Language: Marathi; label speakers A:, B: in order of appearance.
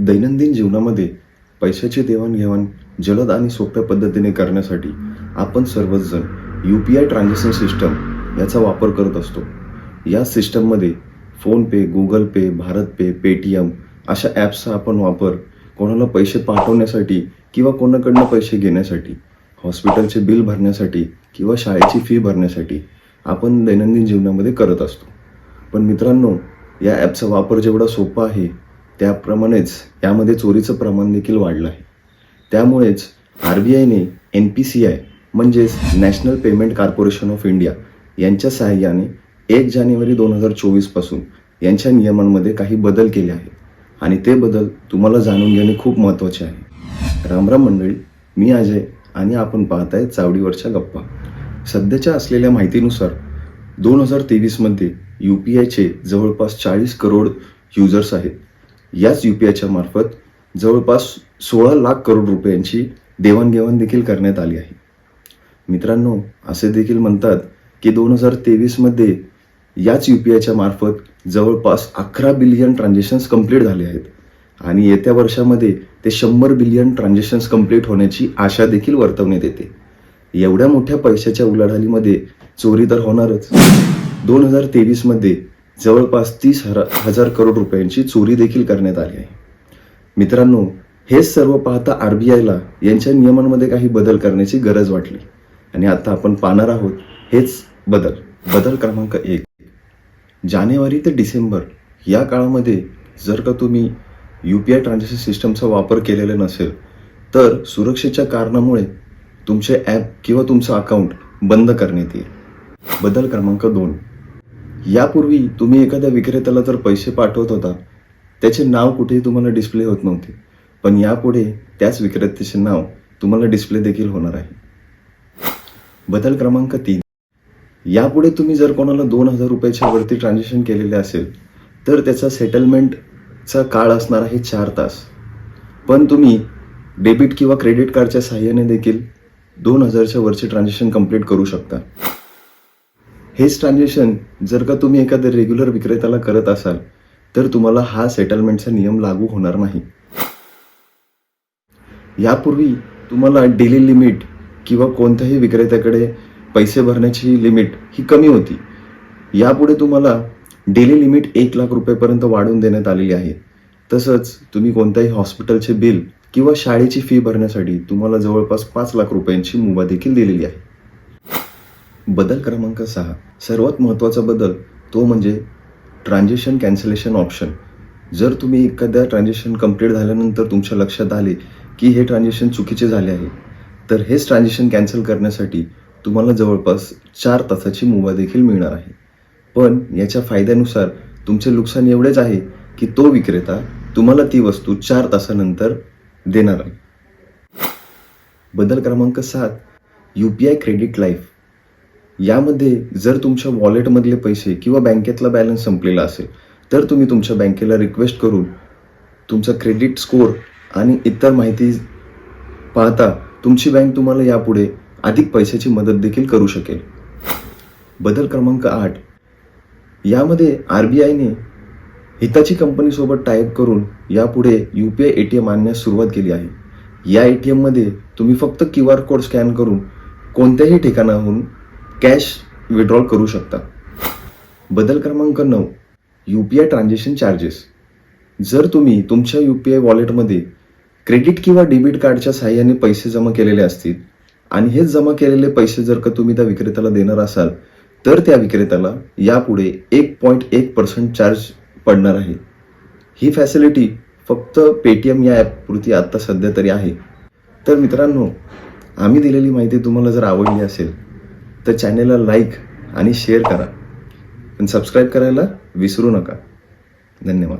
A: दैनंदिन जीवनामध्ये पैशाची देवाणघेवाण जलद आणि सोप्या पद्धतीने करण्यासाठी आपण सर्वजण U P I transaction system याचा वापर करत असतो. या सिस्टममध्ये PhonePe Google Pay BharatPe Paytm अशा ॲप्सचा आपण वापर कोणाला पैसे पाठवण्यासाठी किंवा कोणाकडनं पैसे घेण्यासाठी हॉस्पिटलचे बिल भरण्यासाठी किंवा शाळेची फी भरण्यासाठी आपण दैनंदिन जीवनामध्ये करत असतो. पण मित्रांनो या ॲपचा वापर जेवढा सोपा आहे त्याप्रमाणेच यामध्ये चोरीचं प्रमाण देखील वाढलं आहे. त्यामुळेच आर बी आयने एन पी सी आय म्हणजेच national payment corporation of India यांच्या सहाय्याने एक जानेवारी दोन हजार चोवीसपासून यांच्या नियमांमध्ये काही बदल केले आहेत. आणि ते बदल तुम्हाला जाणून घेणे खूप महत्त्वाचे आहे. रामराम मंडळी मी अजय आणि आपण पाहत आहे चावडीवरच्या गप्पा. सध्याच्या असलेल्या माहितीनुसार दोन हजार तेवीसमध्ये यू पी आयचे जवळपास चाळीस करोड युजर्स आहेत. याच यू पी आयच्या मार्फत जवळपास सोळा लाख करोड रुपयांची देवाणघेवाण देखील करण्यात आली आहे. मित्रांनो असे देखील म्हणतात की दोन हजार तेवीसमध्ये याच यू पी आयच्या मार्फत जवळपास अकरा बिलियन ट्रान्झॅक्शन्स कंप्लीट झाले आहेत आणि येत्या वर्षामध्ये ते शंभर बिलियन ट्रान्झॅक्शन्स कंप्लीट होण्याची आशा देखील वर्तवण्यात येते. एवढ्या मोठ्या पैशाच्या उलाढालीमध्ये चोरी तर होणारच. दोन हजार तेवीसमध्ये जवळपास तीस हजार करोड रुपयांची चोरी देखील करण्यात आली आहे. मित्रांनो हेच सर्व पाहता आर बी आयला यांच्या नियमांमध्ये काही बदल करण्याची गरज वाटली. आणि आता आपण पाहणार आहोत हेच बदल. बदल क्रमांक एक. जानेवारी ते डिसेंबर या काळामध्ये जर का तुम्ही यू पी आय ट्रान्झॅक्शन सिस्टमचा वापर केलेला नसेल तर सुरक्षेच्या कारणामुळे तुमचे ॲप किंवा तुमचं अकाउंट बंद करण्यात येईल. बदल क्रमांक दोन. यापूर्वी तुम्ही एखाद्या विक्रेत्याला जर पैसे पाठवत होता त्याचे नाव कुठेही तुम्हाला डिस्प्ले होत नव्हते. पण यापुढे त्याच विक्रेत्याचे नाव तुम्हाला डिस्प्ले देखील होणार आहे. बदल क्रमांक तीन. यापुढे तुम्ही जर कोणाला दोन हजार रुपयाच्या वरती ट्रान्झॅक्शन केलेले असेल तर त्याचा सेटलमेंटचा काळ असणार आहे चार तास. पण तुम्ही डेबिट किंवा क्रेडिट कार्डच्या सहाय्याने देखील दोन हजारच्या वरचे ट्रान्झॅक्शन कंप्लीट करू शकता. हेच ट्रान्झॅक्शन जर का तुम्ही एखाद्या रेग्युलर विक्रेत्याला करत असाल तर तुम्हाला हा सेटलमेंटचा नियम लागू होणार नाही. यापूर्वी तुम्हाला डेली लिमिट किंवा कोणत्याही विक्रेत्याकडे पैसे भरण्याची लिमिट ही कमी होती. यापुढे तुम्हाला डेली लिमिट एक लाख रुपयेपर्यंत वाढवून देण्यात आलेली आहे. तसंच तुम्ही कोणत्याही हॉस्पिटलचे बिल किंवा शाळेची फी भरण्यासाठी तुम्हाला जवळपास पाच लाख रुपयांची मुभा देखील दिलेली आहे. बदल क्रमांक सहा. सर्वात महत्त्वाचा बदल तो म्हणजे ट्रान्झॅक्शन कॅन्सलेशन ऑप्शन जर तुम्ही एखाद्या ट्रान्झॅक्शन कंप्लीट झाल्यानंतर तुमच्या लक्षात आले की हे ट्रान्झॅक्शन चुकीचे झाले आहे तर हेच ट्रान्झॅक्शन कॅन्सल करण्यासाठी तुम्हाला जवळपास चार तासाची मुभा देखील मिळणार आहे. पण याच्या फायद्यानुसार तुमचे नुकसान एवढेच आहे की तो विक्रेता तुम्हाला ती वस्तू चार तासानंतर देणार आहे. बदल क्रमांक सात. U P I credit life यामध्ये जर तुमच्या वॉलेटमधले पैसे किंवा बँकेतला बॅलन्स संपलेला असेल तर तुम्ही तुमच्या बँकेला रिक्वेस्ट करून तुमचा क्रेडिट स्कोअर आणि इतर माहिती पाहता तुमची बँक तुम्हाला यापुढे अधिक पैशाची मदत देखील करू शकेल. बदल क्रमांक आठ. यामध्ये आर बी आयने हिताची कंपनीसोबत टाईप करून यापुढे U P I A T M आणण्यास सुरुवात केली आहे. या ए टी एममध्ये तुम्ही फक्त क्यू आर कोड स्कॅन करून कोणत्याही ठिकाणाहून कॅश विड्रॉल करू शकता. बदल क्रमांक नऊ U P I transaction charges. जर तुम्ही तुमच्या यू पी आय वॉलेटमध्ये क्रेडिट किंवा डेबिट कार्डच्या सहाय्याने पैसे जमा केलेले असतील आणि हेच जमा केलेले पैसे जर का तुम्ही त्या विक्रेत्याला देणार असाल तर त्या विक्रेत्याला यापुढे एक पॉईंट एक पर्सेंट चार्ज पडणार आहे. ही फॅसिलिटी फक्त पेटीएम या ॲपपुरती आत्ता सध्या तरी आहे. तर मित्रांनो आम्ही दिलेली माहिती तुम्हाला जर आवडली असेल तर चॅनेलला लाईक आणि शेअर करा. पण सबस्क्राईब करायला विसरू नका. धन्यवाद.